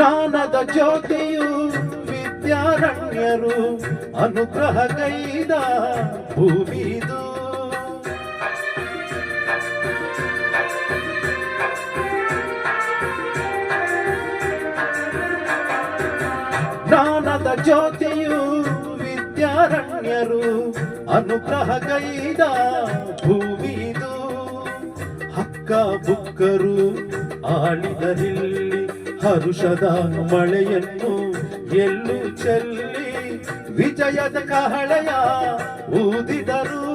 ಜ್ಞಾನದ ಜ್ಯೋತಿಯು ವಿದ್ಯಾರಣ್ಯರು ಅನುಗ್ರಹ ಕೈದ ಭೂಮಿದು ಜ್ಞಾನದ ಜ್ಯೋತಿಯು ವಿದ್ಯಾರಣ್ಯರು ಅನುಗ್ರಹ ಕೈದ ಭೂಮಿದು ಹಕ್ಕ ಬುಕ್ಕರು ಆಳಿದರಿಲ್ಲಿ ಹರುಷದ ಮಳೆಯನ್ನು ಎಲ್ಲು ಚೆಲ್ಲಿ ವಿಜಯದ ಕಹಳೆಯ ಊದಿದರು.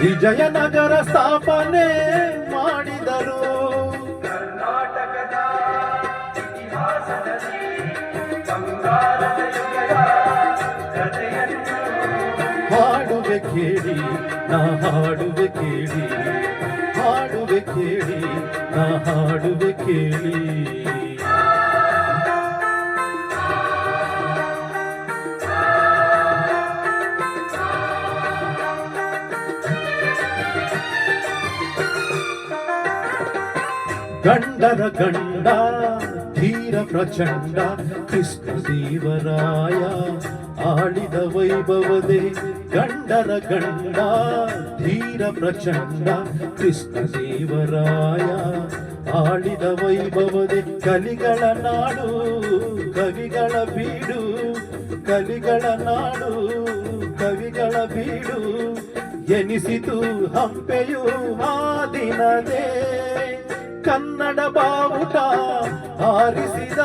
ವಿಜಯನಗರ ಸ್ಥಾಪನೆ ಮಾಡಿದರು. ಹಾಡುವೆ ಕೇಳಿ, ನಾ ಹಾಡುವೆ ಕೇಳಿ. ಹಾಡುವೆ ಕೇಳಿ ನಾ ಹಾಡುವೆ ಕೇಳಿ ಗಂಡರ ಗಂಡ ಧೀರ ಪ್ರಚಂಡ ಕೃಷ್ಣ ದೇವರಾಯ ಆಳಿದ ವೈಭವದೆ ಗಂಡರ ಗಂಡ, ಧೀರ ಪ್ರಚಂಡ, ಕೃಷ್ಣ ದೇವರಾಯ. ಆಳಿದ ವೈಭವದೆ ಕಲಿಗಳ ನಾಡು, ಕವಿಗಳ ಬೀಡು ಕಲಿಗಳ ನಾಡು, ಕವಿಗಳ ಬೀಡು. ಎನಿಸಿತು ಹಂಪೆಯು ಆ ದಿನದೇ, ಕನ್ನಡ ಬಾವುಟ ಹಾರಿಸಿದ.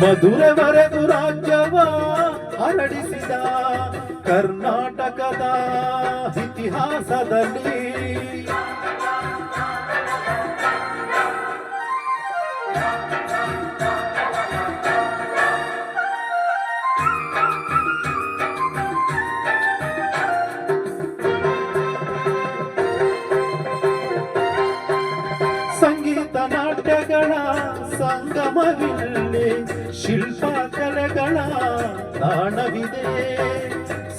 ಮಧುರೆವರೆಗೂ ರಾಜ್ಯವ ಹರಡಿಸಿದ ಕರ್ನಾಟಕದ ಇತಿಹಾಸದಲ್ಲಿ ಸಂಗಮವಿಲ್ಲಿ ಶಿಲ್ಪ ಕಲೆಗಳ ತಾಣವಿದೆ.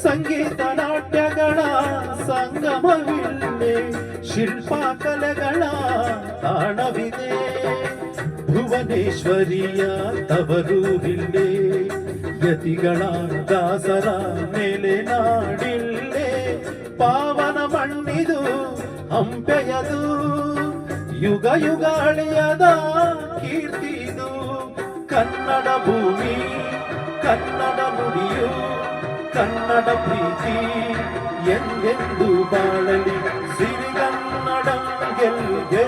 ಸಂಗೀತ ನಾಟ್ಯಗಳ ಸಂಗಮವಿಲ್ಲಿ ಶಿಲ್ಪ ಕಲೆಗಳ ತಾಣವಿದೆ. ಭುವನೇಶ್ವರಿಯ ತವರೂರಿಲ್ಲೇ ಯತಿಗಳ ದಾಸರ ಮೇಲೆ ನಾಡಿಲ್ಲೇ, ಪಾವನ ಮಣ್ಣಿದು ಹಂಪೆಯದು. ಯುಗ ಯುಗಾಳಿಯದ ಕೀರ್ತಿದು ಕನ್ನಡ ಭೂಮಿ ಕನ್ನಡ ನುಡಿಯು ಕನ್ನಡ ಪ್ರೀತಿ ಎಂದೆಂದು ಬಾಳಲಿ. ಸಿರಿಗನ್ನಡ ಗೆಲ್ಗೆ